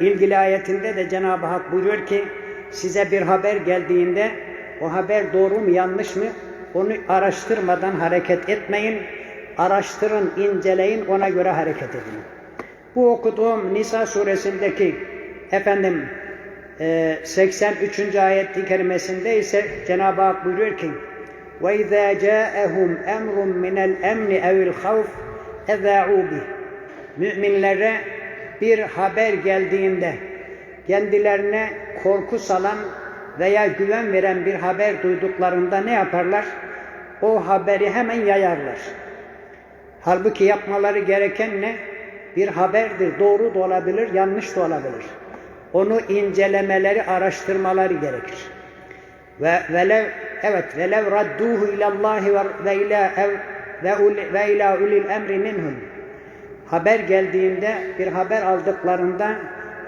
İlgili ayetinde de Cenab-ı Hak buyuruyor ki size bir haber geldiğinde o haber doğru mu yanlış mı onu araştırmadan hareket etmeyin. Araştırın, inceleyin, ona göre hareket edin. Bu okuduğum Nisa suresindeki efendim e, 83. ayet-i kerimesinde ise Cenab-ı Hak buyuruyor ki وَاِذَا جَاءَهُمْ اَمْرٌ مِنَ الْاَمْنِ اَوِ الْخَوْفِ اَذَاعُوا بِهِ Müminlere bir haber geldiğinde kendilerine korku salan veya güven veren bir haber duyduklarında ne yaparlar? O haberi hemen yayarlar. Halbuki yapmaları gereken ne? Bir haberdir. Doğru da olabilir, yanlış da olabilir. Onu incelemeleri, araştırmaları gerekir. Ve velev evet velev radduhu ilallahi ve ila ve ila ulil emri minhum Haber geldiğinde bir haber aldıklarında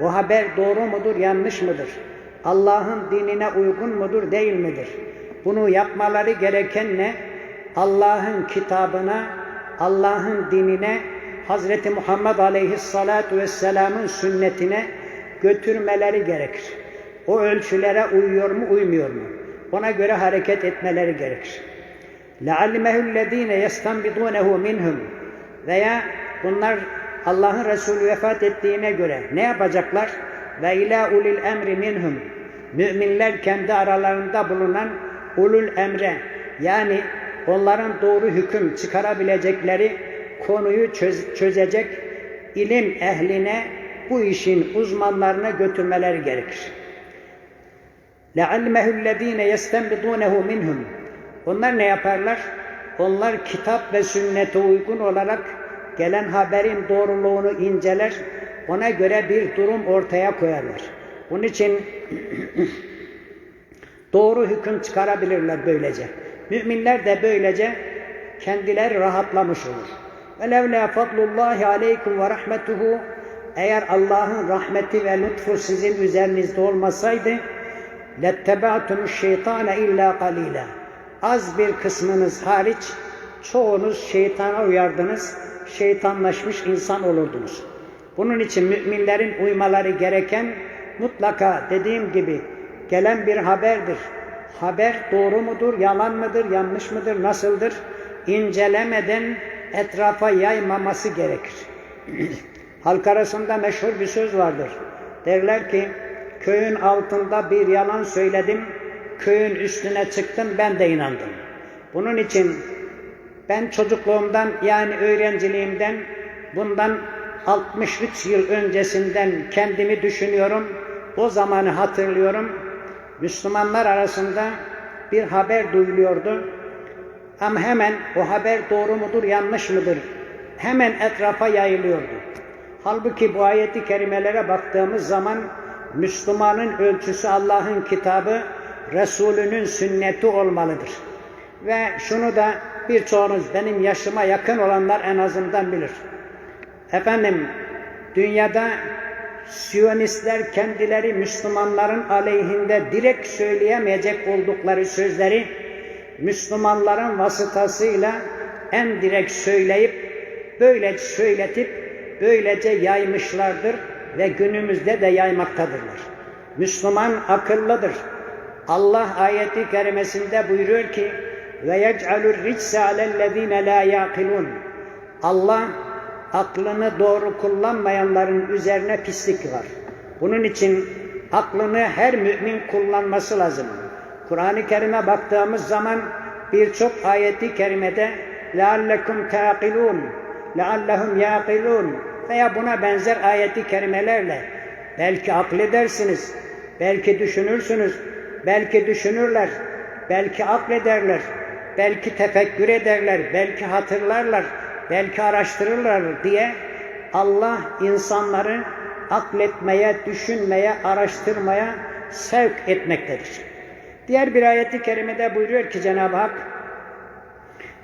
o haber doğru mudur, yanlış mıdır? Allah'ın dinine uygun mudur, değil midir? Bunu yapmaları gereken ne? Allah'ın kitabına, Allah'ın dinine, Hazreti Muhammed Aleyhissalatu vesselam'ın sünnetine götürmeleri gerekir. O ölçülere uyuyor mu, uymuyor mu? Ona göre hareket etmeleri gerekir. لَعَلِمَهُ الَّذ۪ينَ يَسْتَنْبِضُونَهُ minhum Veya bunlar Allah'ın Resulü vefat ettiğine göre ne yapacaklar? Ve ila ulil emri minhum. Müminler kendi aralarında bulunan ulul emre yani onların doğru hüküm çıkarabilecekleri konuyu çöz, çözecek ilim ehline bu işin uzmanlarına götürmeleri gerekir. لَعَلْمَهُ الَّذ۪ينَ يَسْتَنْبِضُونَهُ minhum. Onlar ne yaparlar? Onlar kitap ve sünnete uygun olarak gelen haberin doğruluğunu inceler, ona göre bir durum ortaya koyarlar. Bunun için doğru hüküm çıkarabilirler böylece. Müminler de böylece kendileri rahatlamış olur. Velev la fadlullahi aleykum ve rahmetuhu eğer Allah'ın rahmeti ve lütfu sizin üzerinizde olmasaydı lettebatumuş şeytane illa kalila az bir kısmınız hariç çoğunuz şeytana uyardınız şeytanlaşmış insan olurdunuz. Bunun için müminlerin uymaları gereken mutlaka dediğim gibi gelen bir haberdir. Haber doğru mudur, yalan mıdır, yanlış mıdır, nasıldır? İncelemeden etrafa yaymaması gerekir. Halk arasında meşhur bir söz vardır. Derler ki, köyün altında bir yalan söyledim, köyün üstüne çıktım, ben de inandım. Bunun için ben çocukluğumdan yani öğrenciliğimden bundan 63 yıl öncesinden kendimi düşünüyorum. O zamanı hatırlıyorum. Müslümanlar arasında bir haber duyuluyordu. Ama hemen o haber doğru mudur, yanlış mıdır? Hemen etrafa yayılıyordu. Halbuki bu ayeti kerimelere baktığımız zaman Müslümanın ölçüsü Allah'ın kitabı, Resulünün sünneti olmalıdır. Ve şunu da birçoğunuz benim yaşıma yakın olanlar en azından bilir. Efendim dünyada Siyonistler kendileri Müslümanların aleyhinde direkt söyleyemeyecek oldukları sözleri Müslümanların vasıtasıyla en direkt söyleyip böyle söyletip böylece yaymışlardır ve günümüzde de yaymaktadırlar. Müslüman akıllıdır. Allah ayeti kerimesinde buyuruyor ki ve yec'alur ritse alellezine la yaqilun. Allah aklını doğru kullanmayanların üzerine pislik var. Bunun için aklını her mümin kullanması lazım. Kur'an-ı Kerim'e baktığımız zaman birçok ayeti kerimede لَعَلَّكُمْ تَعْقِلُونَ لَعَلَّهُمْ يَعْقِلُونَ veya buna benzer ayeti kerimelerle belki akledersiniz, belki düşünürsünüz, belki düşünürler, belki aklederler, belki tefekkür ederler, belki hatırlarlar, belki araştırırlar diye Allah insanları akletmeye, düşünmeye, araştırmaya sevk etmektedir. Diğer bir ayeti kerimede buyuruyor ki Cenab-ı Hak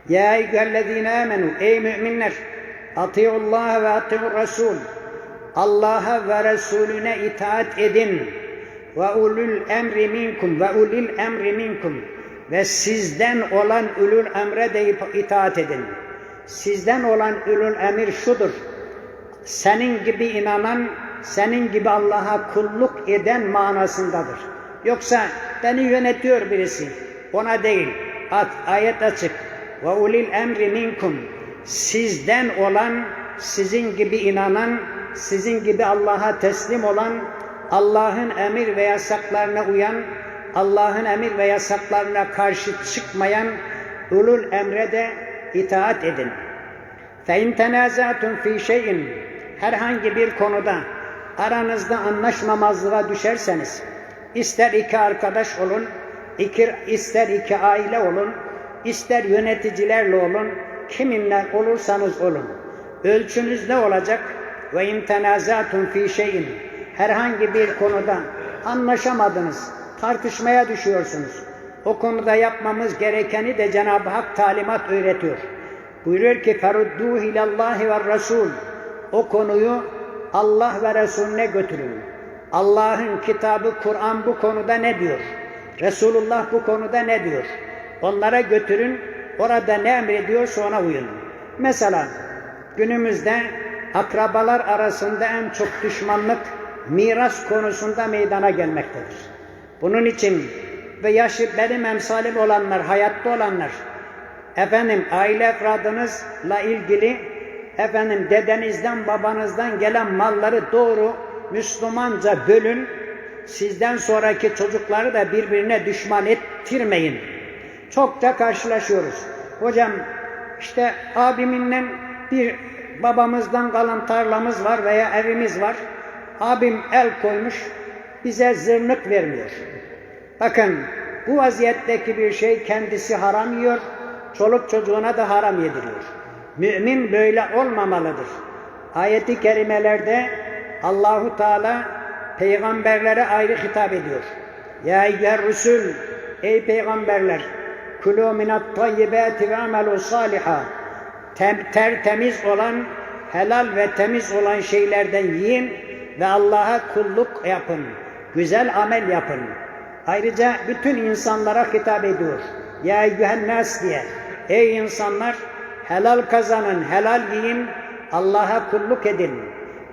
Ya eyyühellezine amenu Ey müminler Atiullah ve atiur Resul Allah'a ve Resulüne itaat edin ve ulul emri minkum ve ulil emri minkum ve sizden olan ulul emre de itaat edin. Sizden olan ulul emir şudur. Senin gibi inanan, senin gibi Allah'a kulluk eden manasındadır. Yoksa beni yönetiyor birisi. Ona değil. At, ayet açık. Ve ulil emri minkum. Sizden olan, sizin gibi inanan, sizin gibi Allah'a teslim olan, Allah'ın emir ve yasaklarına uyan, Allah'ın emir ve yasaklarına karşı çıkmayan ulul emre de itaat edin. فَاِنْ تَنَازَعْتُمْ ف۪ي şeyin Herhangi bir konuda aranızda anlaşmamazlığa düşerseniz, ister iki arkadaş olun, iki, ister iki aile olun, ister yöneticilerle olun, kiminle olursanız olun. Ölçünüz ne olacak? Ve in tenazatun fi şeyin. Herhangi bir konuda anlaşamadınız, tartışmaya düşüyorsunuz. O konuda yapmamız gerekeni de Cenab-ı Hak talimat öğretiyor. Buyuruyor ki ferudduhu ilallahi ve rasul. O konuyu Allah ve Resulüne götürün. Allah'ın kitabı Kur'an bu konuda ne diyor? Resulullah bu konuda ne diyor? Onlara götürün, orada ne emrediyorsa ona uyun. Mesela günümüzde akrabalar arasında en çok düşmanlık miras konusunda meydana gelmektedir. Bunun için ve yaşı benim emsalim olanlar, hayatta olanlar, efendim aile efradınızla ilgili efendim dedenizden babanızdan gelen malları doğru Müslümanca bölün. Sizden sonraki çocukları da birbirine düşman ettirmeyin. Çok da karşılaşıyoruz. Hocam işte abiminle bir babamızdan kalan tarlamız var veya evimiz var. Abim el koymuş bize zırnık vermiyor. Bakın bu vaziyetteki bir şey kendisi haram yiyor, çoluk çocuğuna da haram yediriyor. Mümin böyle olmamalıdır. Ayeti kerimelerde Allahu Teala peygamberlere ayrı hitap ediyor. Ya eyyüher rusul ey peygamberler kulû minat tayyibâti ve amelû sâliha tertemiz olan helal ve temiz olan şeylerden yiyin ve Allah'a kulluk yapın. Güzel amel yapın. Ayrıca bütün insanlara hitap ediyor. Ya eyyühen nas diye. Ey insanlar helal kazanın, helal yiyin, Allah'a kulluk edin.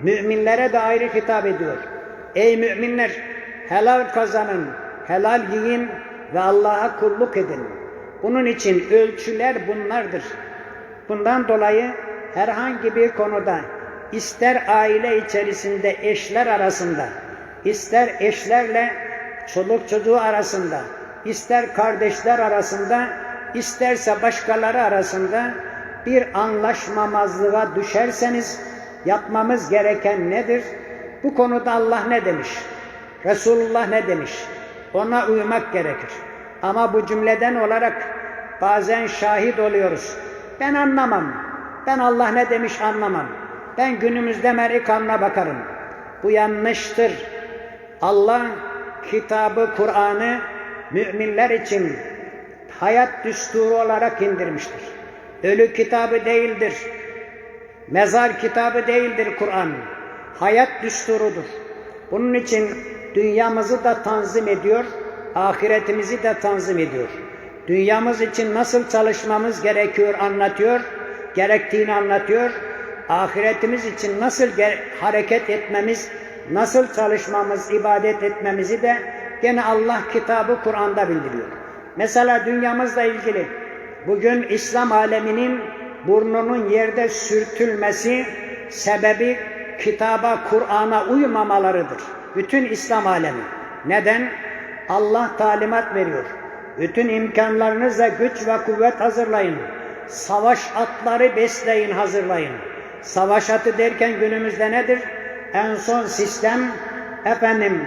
Müminlere de ayrı hitap ediyor. Ey müminler helal kazanın, helal yiyin ve Allah'a kulluk edin. Bunun için ölçüler bunlardır. Bundan dolayı herhangi bir konuda ister aile içerisinde eşler arasında, ister eşlerle çoluk çocuğu arasında, ister kardeşler arasında, isterse başkaları arasında bir anlaşmamazlığa düşerseniz yapmamız gereken nedir? Bu konuda Allah ne demiş? Resulullah ne demiş? Ona uymak gerekir. Ama bu cümleden olarak bazen şahit oluyoruz. Ben anlamam. Ben Allah ne demiş anlamam. Ben günümüzde Amerikan'la bakarım. Bu yanlıştır. Allah kitabı Kur'an'ı müminler için hayat düsturu olarak indirmiştir. Ölü kitabı değildir. Mezar kitabı değildir Kur'an. Hayat düsturudur. Bunun için dünyamızı da tanzim ediyor, ahiretimizi de tanzim ediyor. Dünyamız için nasıl çalışmamız gerekiyor anlatıyor, gerektiğini anlatıyor. Ahiretimiz için nasıl hareket etmemiz, nasıl çalışmamız, ibadet etmemizi de gene Allah kitabı Kur'an'da bildiriyor. Mesela dünyamızla ilgili bugün İslam aleminin burnunun yerde sürtülmesi sebebi kitaba, Kur'an'a uymamalarıdır. Bütün İslam alemi. Neden? Allah talimat veriyor. Bütün imkanlarınızla güç ve kuvvet hazırlayın. Savaş atları besleyin, hazırlayın. Savaş atı derken günümüzde nedir? En son sistem efendim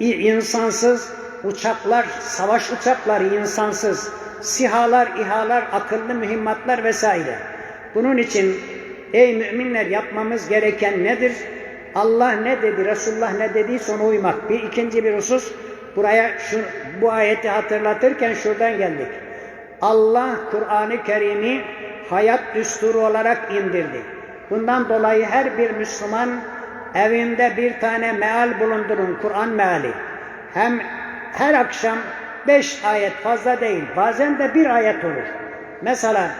insansız uçaklar, savaş uçakları insansız, sihalar, ihalar, akıllı mühimmatlar vesaire. Bunun için ey müminler yapmamız gereken nedir? Allah ne dedi, Resulullah ne dediyse ona uymak. Bir ikinci bir husus, buraya şu, bu ayeti hatırlatırken şuradan geldik. Allah Kur'an-ı Kerim'i hayat düsturu olarak indirdi. Bundan dolayı her bir Müslüman evinde bir tane meal bulundurun, Kur'an meali. Hem her akşam beş ayet fazla değil, bazen de bir ayet olur. Mesela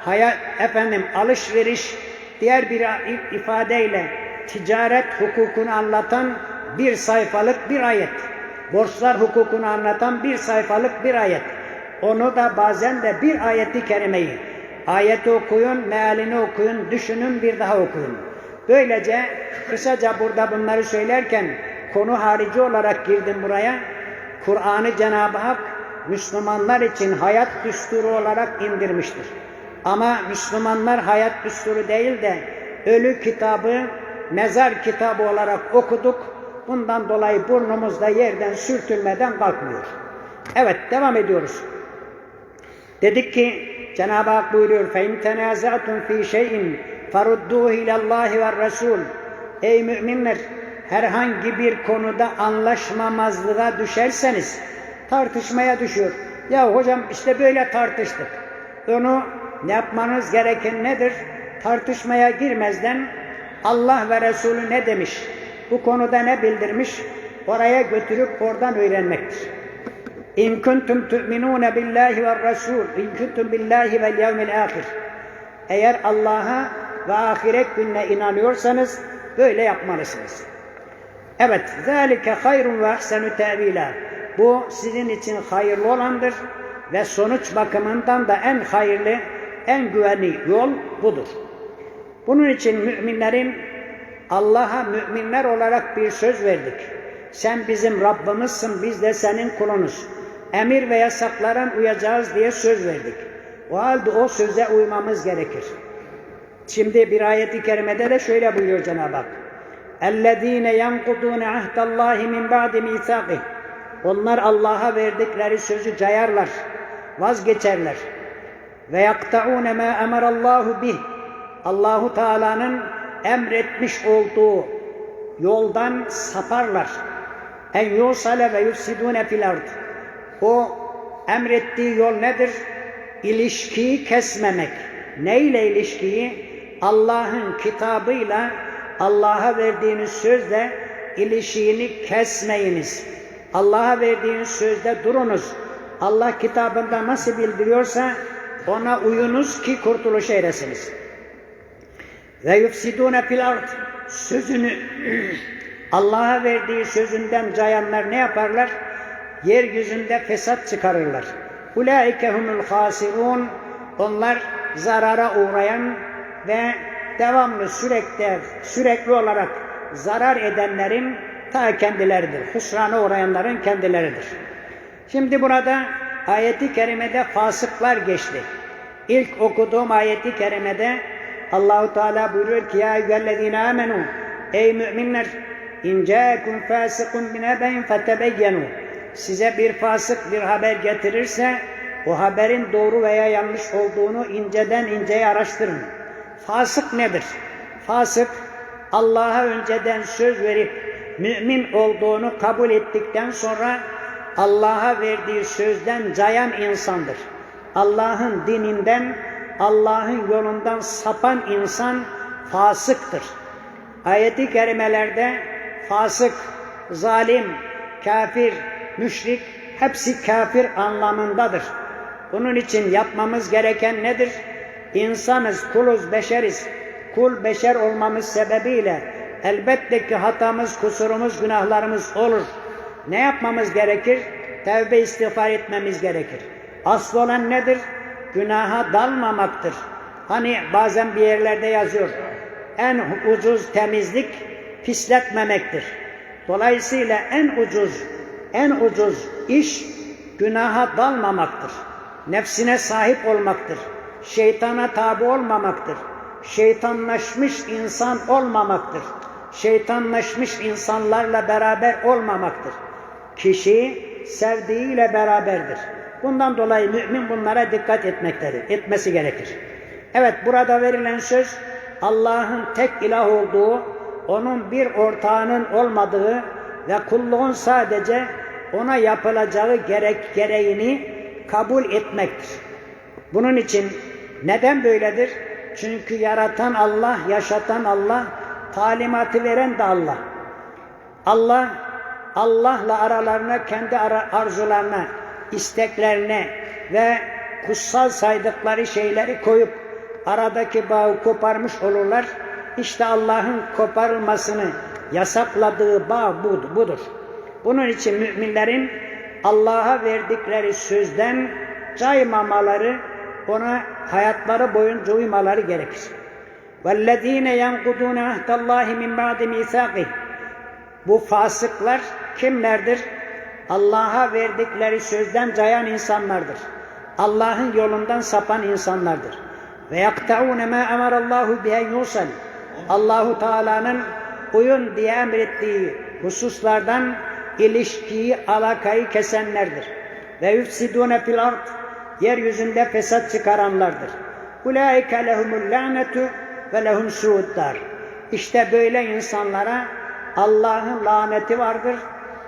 hayat, efendim alışveriş, diğer bir ifadeyle ticaret hukukunu anlatan bir sayfalık bir ayet. Borçlar hukukunu anlatan bir sayfalık bir ayet. Onu da bazen de bir ayeti kerimeyi. Ayeti okuyun, mealini okuyun, düşünün, bir daha okuyun. Böylece kısaca burada bunları söylerken konu harici olarak girdim buraya. Kur'an'ı Cenab-ı Hak Müslümanlar için hayat düsturu olarak indirmiştir. Ama Müslümanlar hayat düsturu değil de ölü kitabı mezar kitabı olarak okuduk. Bundan dolayı burnumuzda yerden sürtülmeden kalkmıyor. Evet devam ediyoruz. Dedik ki Cenab-ı Hak buyuruyor فَاِنْ تَنَازَعْتُمْ ف۪ي شَيْءٍ فَرُدُّوهِ اِلَى اللّٰهِ وَالرَّسُولِ Ey müminler herhangi bir konuda anlaşmamazlığa düşerseniz tartışmaya düşüyor. Ya hocam işte böyle tartıştık. Onu ne yapmanız gereken nedir? Tartışmaya girmezden Allah ve Resulü ne demiş? Bu konuda ne bildirmiş? Oraya götürüp oradan öğrenmektir. İn kuntum tu'minun billahi ve Resul, in kuntum billahi vel yevmil ahir. Eğer Allah'a ve ahiret gününe inanıyorsanız böyle yapmalısınız. Evet, hayrun ve ahsenu tevila. Bu sizin için hayırlı olandır ve sonuç bakımından da en hayırlı, en güvenli yol budur. Bunun için müminlerin Allah'a müminler olarak bir söz verdik. Sen bizim Rabbimizsin, biz de senin kulunuz. Emir ve yasaklara uyacağız diye söz verdik. O halde o söze uymamız gerekir. Şimdi bir ayeti kerimede de şöyle buyuruyor Cenab-ı Hak. اَلَّذ۪ينَ يَنْقُضُونَ عَهْدَ اللّٰهِ مِنْ بَعْدِ مِيثَاقِهِ Onlar Allah'a verdikleri sözü cayarlar, vazgeçerler. Ve yakta'une ma emarallahu bih. Allahu Teala'nın emretmiş olduğu yoldan saparlar. En yusale ve yufsidune fil ard. O emrettiği yol nedir? İlişkiyi kesmemek. Ne ile ilişkiyi? Allah'ın kitabıyla Allah'a verdiğiniz sözle ilişiğini kesmeyiniz. Allah'a verdiğiniz sözde durunuz. Allah kitabında nasıl bildiriyorsa ona uyunuz ki kurtuluş eresiniz. Ve yufsidune fil ard sözünü Allah'a verdiği sözünden cayanlar ne yaparlar? Yeryüzünde fesat çıkarırlar. Ulaike humul hasirun onlar zarara uğrayan ve devamlı sürekli sürekli olarak zarar edenlerin ta kendileridir. Husrana uğrayanların kendileridir. Şimdi burada ayeti kerimede fasıklar geçti. İlk okuduğum ayeti kerimede Allahu Teala buyuruyor ki ya eyyühellezine amenu ey müminler in ca'akum fasikun bin ebeyin fetebeyyenu size bir fasık bir haber getirirse o haberin doğru veya yanlış olduğunu inceden inceye araştırın. Fasık nedir? Fasık Allah'a önceden söz verip mümin olduğunu kabul ettikten sonra Allah'a verdiği sözden cayan insandır. Allah'ın dininden, Allah'ın yolundan sapan insan fasıktır. Ayeti kerimelerde fasık, zalim, kafir, müşrik hepsi kafir anlamındadır. Bunun için yapmamız gereken nedir? İnsanız, kuluz, beşeriz. Kul beşer olmamız sebebiyle elbette ki hatamız, kusurumuz, günahlarımız olur. Ne yapmamız gerekir? Tevbe istiğfar etmemiz gerekir. Asıl olan nedir? Günaha dalmamaktır. Hani bazen bir yerlerde yazıyor. En ucuz temizlik pisletmemektir. Dolayısıyla en ucuz, en ucuz iş günaha dalmamaktır. Nefsine sahip olmaktır. Şeytana tabi olmamaktır. Şeytanlaşmış insan olmamaktır. Şeytanlaşmış insanlarla beraber olmamaktır. Kişi sevdiğiyle beraberdir. Bundan dolayı mümin bunlara dikkat etmektedir, etmesi gerekir. Evet burada verilen söz Allah'ın tek ilah olduğu, onun bir ortağının olmadığı ve kulluğun sadece ona yapılacağı gerek gereğini kabul etmektir. Bunun için neden böyledir? Çünkü yaratan Allah, yaşatan Allah, talimatı veren de Allah. Allah, Allah'la aralarına kendi arzularına, isteklerine ve kutsal saydıkları şeyleri koyup aradaki bağı koparmış olurlar. işte Allah'ın koparılmasını yasakladığı bağ bud- budur. Bunun için müminlerin Allah'a verdikleri sözden caymamaları, ona hayatları boyunca uymaları gerekir. وَالَّذ۪ينَ يَنْقُدُونَ عَهْدَ اللّٰهِ مِنْ بَعْدِ مِيثَاقِهِ Bu fasıklar kimlerdir? Allah'a verdikleri sözden cayan insanlardır. Allah'ın yolundan sapan insanlardır. Ve yakta'une ma emarallahu bihen yusal. Allahu Teala'nın uyun diye emrettiği hususlardan ilişkiyi, alakayı kesenlerdir. Ve yufsidune fil ard. Yeryüzünde fesat çıkaranlardır. Ulaike lehumul lanetu ve lehum suuddar. İşte böyle insanlara Allah'ın laneti vardır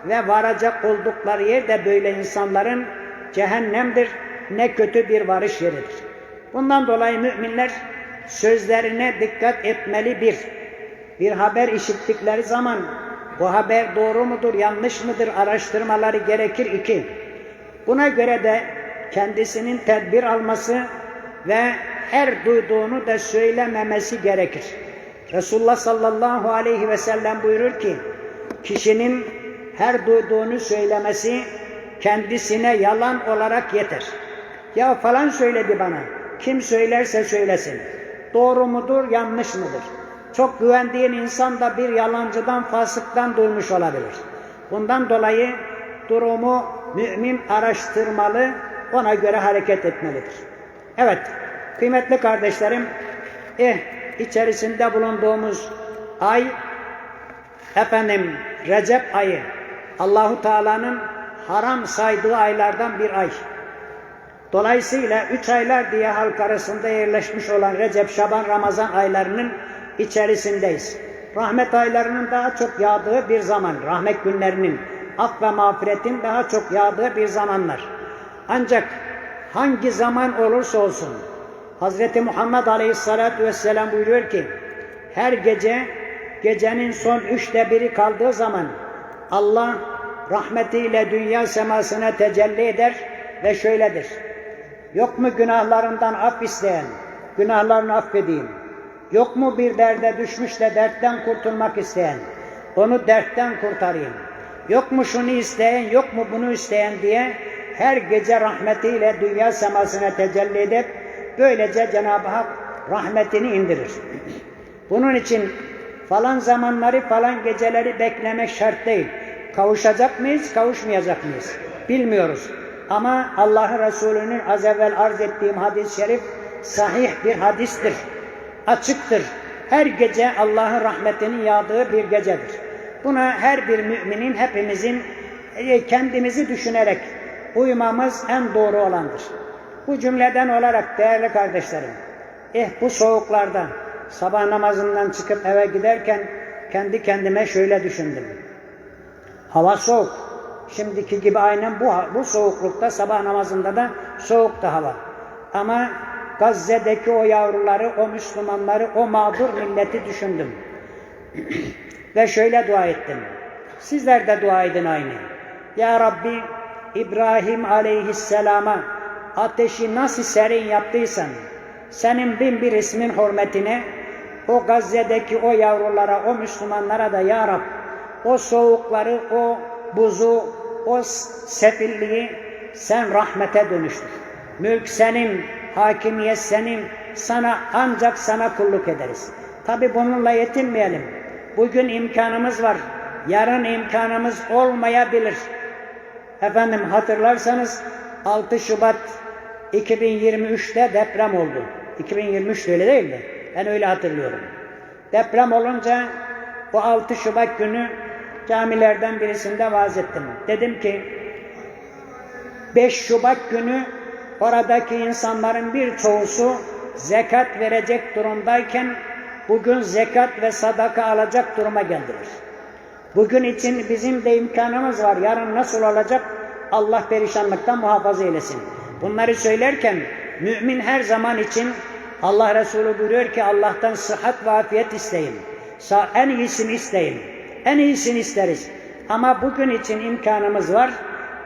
ve varacak oldukları yer de böyle insanların cehennemdir. Ne kötü bir varış yeridir. Bundan dolayı müminler sözlerine dikkat etmeli bir. Bir haber işittikleri zaman bu haber doğru mudur, yanlış mıdır araştırmaları gerekir iki. Buna göre de kendisinin tedbir alması ve her duyduğunu da söylememesi gerekir. Resulullah sallallahu aleyhi ve sellem buyurur ki, kişinin her duyduğunu söylemesi kendisine yalan olarak yeter. Ya falan söyledi bana, kim söylerse söylesin. Doğru mudur, yanlış mıdır? Çok güvendiğin insan da bir yalancıdan, fasıktan duymuş olabilir. Bundan dolayı durumu mümin araştırmalı, ona göre hareket etmelidir. Evet, kıymetli kardeşlerim, eh, içerisinde bulunduğumuz ay, efendim Recep ayı, Allahu Teala'nın haram saydığı aylardan bir ay. Dolayısıyla üç aylar diye halk arasında yerleşmiş olan Recep, Şaban, Ramazan aylarının içerisindeyiz. Rahmet aylarının daha çok yağdığı bir zaman, rahmet günlerinin, af ve mağfiretin daha çok yağdığı bir zamanlar. Ancak hangi zaman olursa olsun, Hz. Muhammed Aleyhisselatü Vesselam buyuruyor ki, her gece, gecenin son üçte biri kaldığı zaman Allah rahmetiyle dünya semasına tecelli eder ve şöyledir. Yok mu günahlarından af isteyen, günahlarını affedeyim. Yok mu bir derde düşmüş de dertten kurtulmak isteyen, onu dertten kurtarayım. Yok mu şunu isteyen, yok mu bunu isteyen diye her gece rahmetiyle dünya semasına tecelli edip böylece Cenab-ı Hak rahmetini indirir. Bunun için falan zamanları falan geceleri beklemek şart değil. Kavuşacak mıyız, kavuşmayacak mıyız? Bilmiyoruz. Ama Allah Resulü'nün az evvel arz ettiğim hadis-i şerif sahih bir hadistir. Açıktır. Her gece Allah'ın rahmetinin yağdığı bir gecedir. Buna her bir müminin, hepimizin e, kendimizi düşünerek uymamız en doğru olandır. Bu cümleden olarak değerli kardeşlerim, eh bu soğuklarda sabah namazından çıkıp eve giderken kendi kendime şöyle düşündüm. Hava soğuk. Şimdiki gibi aynen bu, bu soğuklukta sabah namazında da soğukta hava. Ama Gazze'deki o yavruları, o Müslümanları, o mağdur milleti düşündüm. Ve şöyle dua ettim. Sizler de dua edin aynı. Ya Rabbi İbrahim aleyhisselama ateşi nasıl serin yaptıysan senin bin bir ismin hürmetine o Gazze'deki o yavrulara, o Müslümanlara da Ya Rab o soğukları, o buzu, o sefilliği sen rahmete dönüştür. Mülk senin, hakimiyet senin, sana ancak sana kulluk ederiz. Tabi bununla yetinmeyelim. Bugün imkanımız var, yarın imkanımız olmayabilir. Efendim hatırlarsanız 6 Şubat 2023'te deprem oldu. 2023 öyle değil mi? Ben öyle hatırlıyorum. Deprem olunca o 6 Şubat günü camilerden birisinde vaaz ettim. Dedim ki 5 Şubat günü oradaki insanların birçoğusu zekat verecek durumdayken bugün zekat ve sadaka alacak duruma geldiler. Bugün için bizim de imkanımız var. Yarın nasıl olacak? Allah perişanlıktan muhafaza eylesin. Bunları söylerken mümin her zaman için Allah Resulü buyuruyor ki Allah'tan sıhhat ve afiyet isteyin. En iyisini isteyin. En iyisini isteriz. Ama bugün için imkanımız var.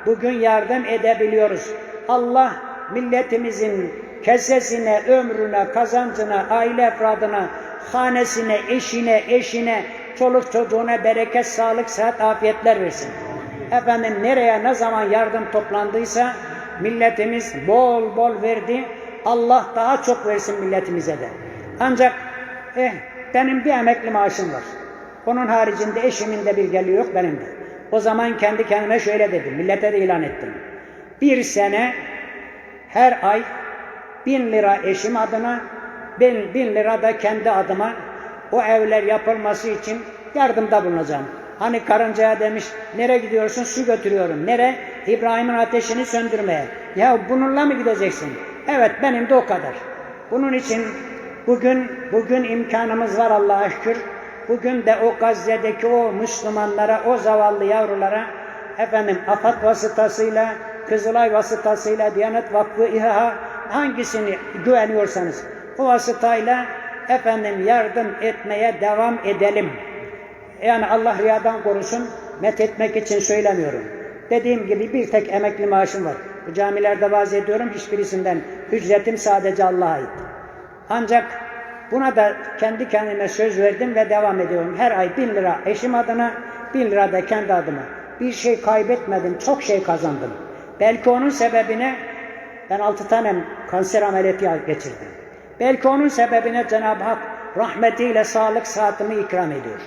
Bugün yardım edebiliyoruz. Allah milletimizin kesesine, ömrüne, kazancına, aile efradına hanesine, eşine, eşine, çoluk çocuğuna bereket, sağlık, sıhhat, afiyetler versin. Efendim nereye ne zaman yardım toplandıysa milletimiz bol bol verdi. Allah daha çok versin milletimize de. Ancak eh, benim bir emekli maaşım var. Onun haricinde eşimin de bir geliri yok benim de. O zaman kendi kendime şöyle dedim, millete de ilan ettim. Bir sene her ay bin lira eşim adına, bin, bin lira da kendi adıma o evler yapılması için yardımda bulunacağım. Hani karıncaya demiş, nereye gidiyorsun? Su götürüyorum. Nere? İbrahim'in ateşini söndürmeye. Ya bununla mı gideceksin? Evet, benim de o kadar. Bunun için bugün bugün imkanımız var Allah'a şükür. Bugün de o Gazze'deki o Müslümanlara, o zavallı yavrulara efendim AFAD vasıtasıyla, Kızılay vasıtasıyla, Diyanet Vakfı, İHA hangisini güveniyorsanız o vasıtayla efendim yardım etmeye devam edelim. Yani Allah riyadan korusun, met etmek için söylemiyorum. Dediğim gibi bir tek emekli maaşım var. Bu camilerde vaaz ediyorum, hiçbirisinden ücretim sadece Allah'a ait. Ancak buna da kendi kendime söz verdim ve devam ediyorum. Her ay bin lira eşim adına, bin lira da kendi adıma. Bir şey kaybetmedim, çok şey kazandım. Belki onun sebebine ben altı tane kanser ameliyatı geçirdim. Belki onun sebebine Cenab-ı Hak rahmetiyle sağlık saatimi ikram ediyor.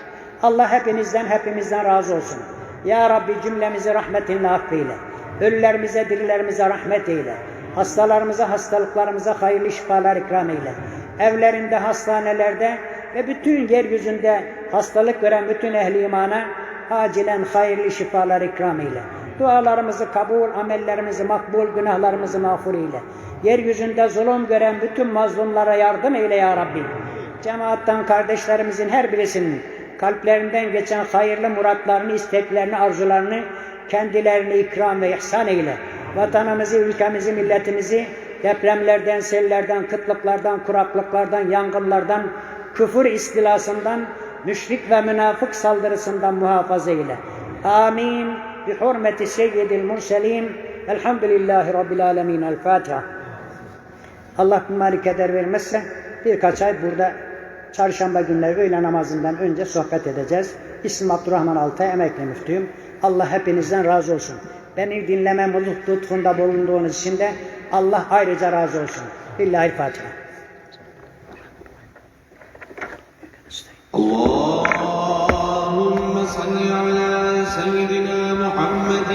Allah hepinizden hepimizden razı olsun. Ya Rabbi cümlemizi rahmetinle affeyle. Ölülerimize, dirilerimize rahmet eyle. Hastalarımıza, hastalıklarımıza hayırlı şifalar ikram eyle. Evlerinde, hastanelerde ve bütün yeryüzünde hastalık gören bütün ehli imana acilen hayırlı şifalar ikram eyle. Dualarımızı kabul, amellerimizi makbul, günahlarımızı mağfur eyle. Yeryüzünde zulüm gören bütün mazlumlara yardım eyle ya Rabbi. Cemaattan kardeşlerimizin her birisinin kalplerinden geçen hayırlı muratlarını, isteklerini, arzularını kendilerine ikram ve ihsan eyle. Vatanımızı, ülkemizi, milletimizi depremlerden, sellerden, kıtlıklardan, kuraklıklardan, yangınlardan, küfür istilasından, müşrik ve münafık saldırısından muhafaza eyle. Amin. Bi hurmeti seyyidil murselin. Elhamdülillahi Rabbil alemin. El Fatiha. Allah bir malik eder vermezse birkaç ay burada çarşamba günleri öğle namazından önce sohbet edeceğiz. İsmim Abdurrahman Altay, emekli müftüyüm. Allah hepinizden razı olsun. Beni dinleme lütfunda bulunduğunuz için de Allah ayrıca razı olsun. Billahi Fatiha. اللهم صل على سيدنا محمد